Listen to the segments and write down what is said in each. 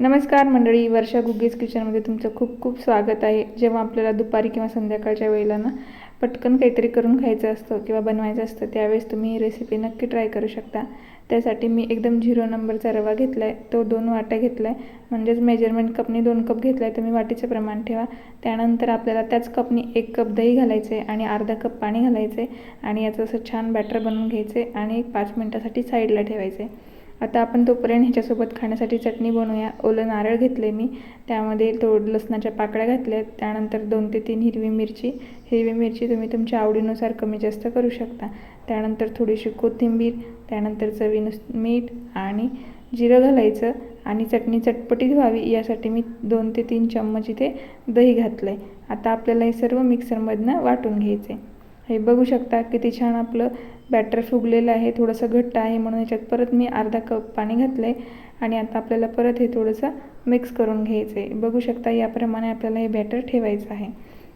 नमस्कार मंडळी वर्षा गुग्गीज किचनमध्ये तुमचं खूप खूप स्वागत आहे. जेव्हा आपल्याला दुपारी किंवा संध्याकाळच्या वेळेला ना पटकन काहीतरी करून खायचं असतं किंवा बनवायचं असतं त्यावेळेस तुम्ही ही रेसिपी नक्की ट्राय करू शकता. त्यासाठी मी एकदम झिरो नंबरचा रवा घेतला आहे तो दोन वाट्या घेतला आहे म्हणजेच मेजरमेंट कपनी दोन कप घेतला आहे तुम्ही वाटीचं प्रमाण ठेवा. त्यानंतर आपल्याला त्याच कपनी एक कप दही घालायचं आहे आणि अर्धा कप पाणी घालायचं आहे आणि याचं असं छान बॅटर बनवून घ्यायचं आहे आणि एक पाच मिनटासाठी साईडला ठेवायचं आहे आता आपण तोपर्यंत ह्याच्यासोबत खाण्यासाठी चटणी बनवूया. ओलं नारळ घेतले मी. त्यामध्ये थोड लसणाच्या पाकळ्या घातल्या आहेत त्यानंतर दोन ते तीन हिरवी मिरची. हिरवी मिरची तुम्ही तुमच्या आवडीनुसार कमी जास्त करू शकता. त्यानंतर थोडीशी कोथिंबीर त्यानंतर चवीनुस मीठ आणि जिरं घालायचं आणि चटणी चटपटीत व्हावी. यासाठी मी दोन ते तीन चम्मच इथे दही घातलं आहे आता आपल्याला हे सर्व मिक्सरमधनं वाटून घ्यायचं आहे हे बघू शकता किती छान आपलं बॅटर फुगलेलं आहे थोडंसं घट्ट आहे म्हणून याच्यात परत मी अर्धा कप पाणी घातलं आहे आणि आता आपल्याला परत हे थोडंसं मिक्स करून घ्यायचं आहे बघू शकता याप्रमाणे आपल्याला हे बॅटर ठेवायचं आहे.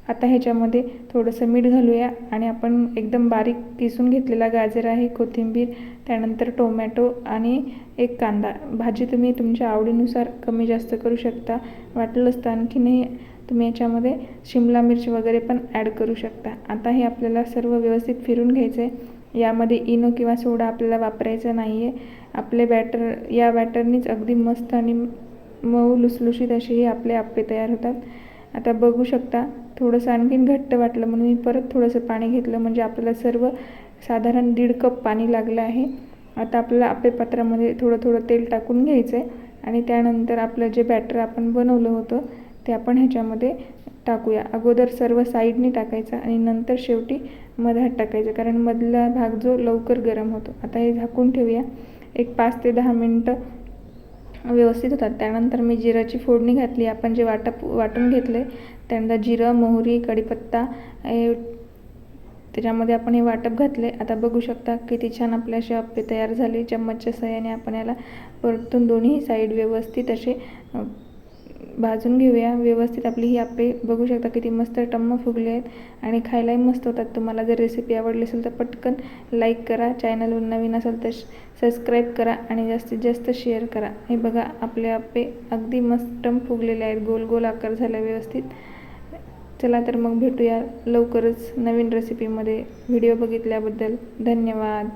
आता ह्याच्यामध्ये थोडंसं मीठ घालूया आणि आपण एकदम बारीक किसून घेतलेला गाजर आहे कोथिंबीर त्यानंतर टोमॅटो आणि एक कांदा. भाजी तुम्ही तुमच्या आवडीनुसार कमी जास्त करू शकता. वाटलंच तर आणखीनही तुम्ही याच्यामध्ये शिमला मिरची वगैरे पण ॲड करू शकता. आता हे आपल्याला सर्व व्यवस्थित फिरून घ्यायचं आहे यामध्ये इनो किंवा सोडा आपल्याला वापरायचा नाही आहे आपले बॅटर या बॅटरनीच अगदी मस्त आणि मऊ लुसलुशीत असे हे आपले आप्पे तयार होतात. आता बघू शकता थोडंसं आणखीन घट्ट वाटलं म्हणून मी परत थोडंसं पाणी घेतलं म्हणजे आपल्याला सर्व साधारण दीड कप पाणी लागलं आहे. आता आपल्याला आप्पे पात्रामध्ये थोडं थोडं तेल टाकून घ्यायचं आहे आणि त्यानंतर आपलं जे बॅटर आपण बनवलं होतं ते आपण ह्याच्यामध्ये टाकूया. अगोदर सर्व साईडने टाकायचं आणि नंतर शेवटी मधात टाकायचं. कारण मधला भाग जो लवकर गरम होतो. आता हे झाकून ठेवूया. एक पाच ते दहा मिनटं व्यवस्थित होतात. त्यानंतर मी जिराची फोडणी घातली. आपण जे वाटप वाटून घेतलं आहे त्यानंतर जिरं मोहरी कढीपत्ता त्याच्यामध्ये आपण हे वाटप घातले आता बघू शकता किती छान आपले असे अप्पे तयार झाले. चम्मचच्या सहाय्याने आपण याला परतून दोन्ही साईड व्यवस्थित असे भाजून घेऊया. व्यवस्थित आपली ही आप्पे बघू शकता किती मस्त टम्म फुगले आहेत आणि खायलाही मस्त होतात. तुम्हाला जर रेसिपी आवडली असेल तर पटकन लाईक करा. चॅनलवर नवीन असेल तर सबस्क्राईब करा आणि जास्तीत जास्त शेअर करा. हे बघा आपले आप्पे अगदी मस्त टम फुगलेले आहेत. गोल गोल आकार झाला व्यवस्थित. चला तर मग भेटूया लवकरच नवीन रेसिपीमध्ये व्हिडिओ बघितल्याबद्दल धन्यवाद.